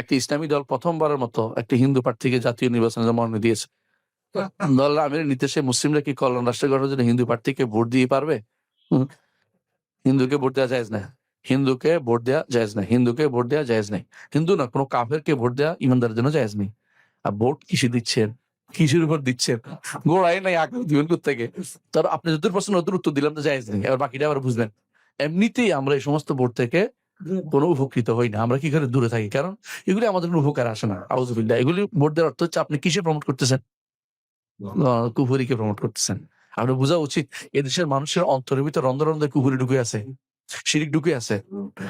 একটি ইসলামী দল প্রথমবারের মতো একটি হিন্দু প্রার্থীকে জাতীয় নির্বাচনে মনোনয়ন দিয়েছে। দল আমির নির্দেশে মুসলিমরা কি কল্যাণ রাষ্ট্র গঠনের জন্য হিন্দু প্রার্থীকে ভোট দিয়ে পারবে? হিন্দুকে ভোট দেওয়া যায় না হিন্দুকে ভোট দেওয়া যায় না হিন্দুকে ভোট দেওয়া যায় নাই হিন্দু না, কোনো কাফেরকে ভোট দেওয়া ইমানদারের জন্য যায় নেই। আর ভোট কিসে দিচ্ছেন? কিসের উপর দিচ্ছেন? গোড়াই নাই আগে দিবেন থেকে তার আপনি যদি প্রশ্ন নতুন উত্তর দিলাম তো যায় নেই। এবার বাকিটা আবার বুঝবেন। এমনিতেই আমরা এই সমস্ত ভোট থেকে কোনো উপকৃত হই না। আমরা কি করে দূরে থাকি? কারণ এগুলি আমাদের কোনো উপকার আসে না। আউজবিল্লা এগুলি ভোট দেওয়ার অর্থ হচ্ছে আপনি কিসে প্রমোট করতেছেন? আহ, কুফুরিকে প্রমোট করতেছেন। আপনার বোঝা উচিত এদেশের মানুষের অন্তরের ভিতর রন্ধ রন্ধে কুফুরি ঢুকে আছে শিরিক ঢুকে আছে।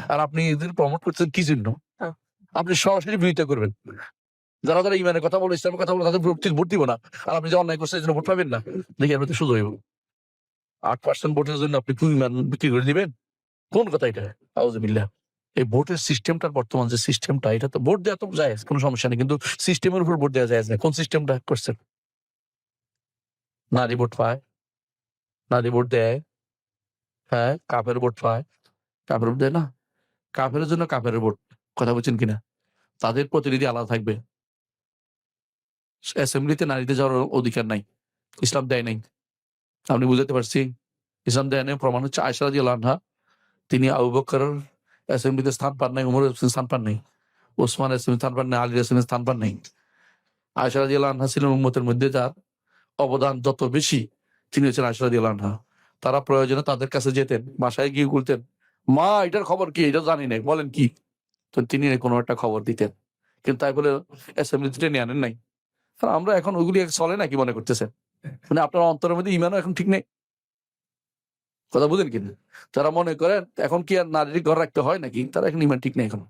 আর আপনি এদের প্রমোট করতেছেন কি জন্য? আপনি সরাসরি বিরোধিতা করবেন। যারা যারা ইমানের কথা বলে ইসলামের কথা বলে তাদের ভোট দিব না। আর আপনি যে অন্যায় করছেন জন্য ভোট পাবেন না। দেখি আপনি তো শুধু হইব। আট পার্সেন্ট ভোটের জন্য আপনি কি ইমান বিক্রি করে দিবেন? কোন কথা এটা? আউজবিল্লাহ এই ভোটের সিস্টেমটার বর্তমান যে সিস্টেমটা, এটা তো ভোট দেওয়া তো যায়, কোনো সমস্যা নেই, কিন্তু সিস্টেমের উপর ভোট দেওয়া যায় না। কোন সিস্টেমটা করছেন? নারী ভোট পায়, নারী ভোট দেয় হ্যাঁ কাপের ভোট পায়। কাপের ভোট দেয় না? কাপের জন্য কাপের ভোট, কথা বলছেন কিনা? তাদের প্রতিনিধি আলাদা থাকবে। অ্যাসেম্বলিতে নারীদের যাওয়ার অধিকার নাই, ইসলাম দেয় নাই। আপনি বুঝাতে পারছি, ইসলাম দেয় নাই, প্রমাণ হচ্ছে আয়সা রাজি আনহা তিনি আবু বকর অ্যাসেম্বলিতে স্থান পান নাই উমর স্থান পান নাই, ওসমান অ্যাসেম্বলি স্থান পান নাই আলী অ্যাসেম্বলি স্থান পান নাই। আয়সা রাজি আনহা ছিলেন উম্মতের মধ্যে যার অবদান যত বেশি, তিনি হচ্ছেন আয়সা রাজি আনহা। তারা প্রয়োজনে তাদের কাছে যেতেন, বাসায় গিয়ে বলতেন, মা, এটার খবর কি? এটা জানি না বলেন কি? তো তিনি কোনো একটা খবর দিতেন। কিন্তু তাই বলে অ্যাসেম্বলিতে টেনে আনেন নাই। আমরা এখন ওইগুলি চলে নাকি মনে করতেছেন? মানে আপনার অন্তরের মধ্যে ইমানও এখন ঠিক নেই। কথা বুঝেন কিনা তারা মনে করেন, এখন কি আর নারীর ঘর রাখতে হয় নাকি? তারা এখন ইমান ঠিক নেই এখন।